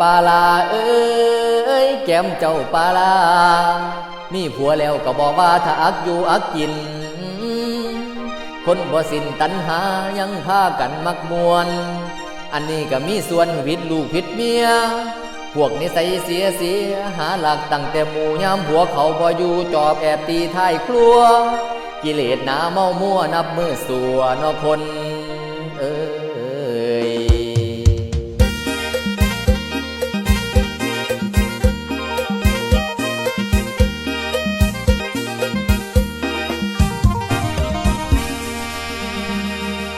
ปาลาเอ้ยแก้มเจ้าปาลา มีผัวแล้วก็บอกว่าถ้าอักอยู่อักกิน คนบ่สิ้นตัณหายังพากันมักมวน อันนี้ก็มีส่วนผิดลูกผิดเมีย พวกนิสัยเสียเสียหาหลักตั้งแต่หมู่ยามผัวเขาบ่อยู่จอบแอบตีท้ายครัว กิเลสหนาเมามั่วนับมือสัวนอคน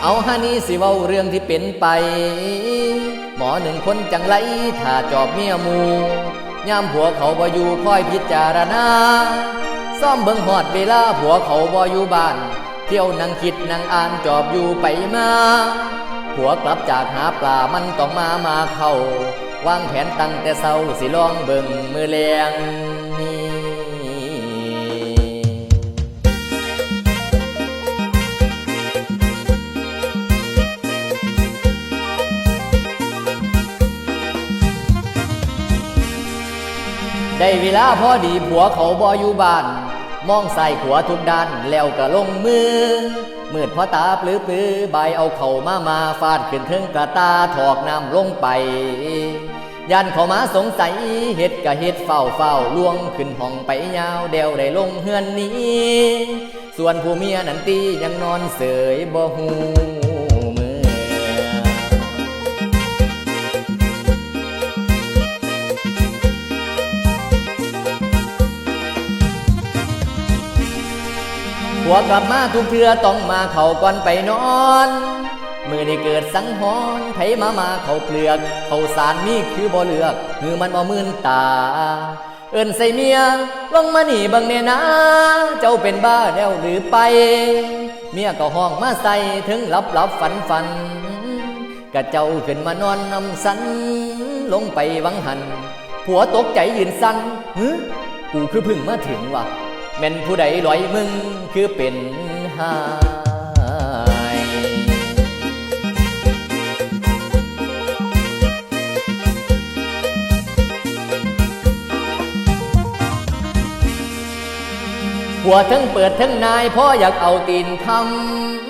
เอาฮานี่สิเว้าเรื่องที่เป็นไป หมอหนึ่งคนจังไรถ้าจอบเมียมูยามผัวเขาบ่อยู่คอยพิจารณา ซ่อมเบิ่งหอดเวลาผัวเขาบ่อยู่บ้าน เที่ยวนั่งคิดนั่งอ่านจอบอยู่ไปมาผัวกลับจากหาปลามันต้องมามาเข้าวางแผนตั้งแต่เศร้าสิลองเบิ่งมือแรง ได้เวลาพอดีผัวเขาบออยู่บ้าน มองใส่ขัวทุกด้านแล้วก็ลงมือมืดพราะตาปลือปลือใบเอาเข่ามามาฟาดขึ้นเทิงกระตาถอกน้ำลงไป ยันเขามาสงสัยเห็ดกะเห็ดเฝ้าเฝ้าล่วงขึ้นห้องไปยาวเดวได้ลงเฮือนนี้ ส่วนผู้เมียนันตียังนอนเสยบ่หู ผัวกลับมาทุกเทือต้องมาเขาก่อนไปนอน มือได้เกิดสังหรณ์ไผมามาเขาเปลือกเข่าสารมีคือบ่เลือกมือมันบ่มื่นตา เอิ้นใส่เมียลงมาหนีบังเนนะ เจ้าเป็นบ้าแล้วหรือไป เมียก็ห้องมาใส่ถึงหลับหลับฝันฝันกะเจ้าขึ้นมานอนนำสัน ลงไปวังหันผัวตกใจยืนสั่นฮึกูคือพึ่งมาถึงว่ะ แม่นผู้ใดลอยมึงคือเป็นหายหัวทั้งเปิดทั้งนายพ่ออยากเอาตีนท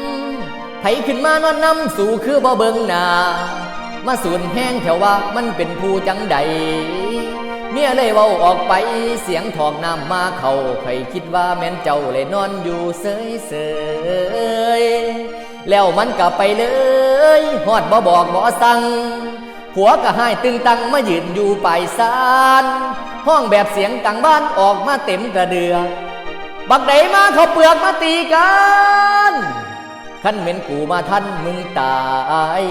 ำไผขึ้นมานอนนำสู่คือบ่เบิงหนามาสูนแห้งแถวว่ามันเป็นผู้จังใด เมียเลยเว้าออกไปเสียงถอกน้ำมาเขาใครคิดว่าแม่นเจ้าเลยนอนอยู่เสยเสยแล้วมันก็ไปเลยฮอดบ่บอกบ่สั่งผัวก็ให้ตึงตังมายืนอยู่ปลายซานห้องแบบเสียงกลางบ้านออกมาเต็มกระเดือ บักไดมาเขาเปลือกมาตีกันขันเหม็นกูมาท่านมึงตาย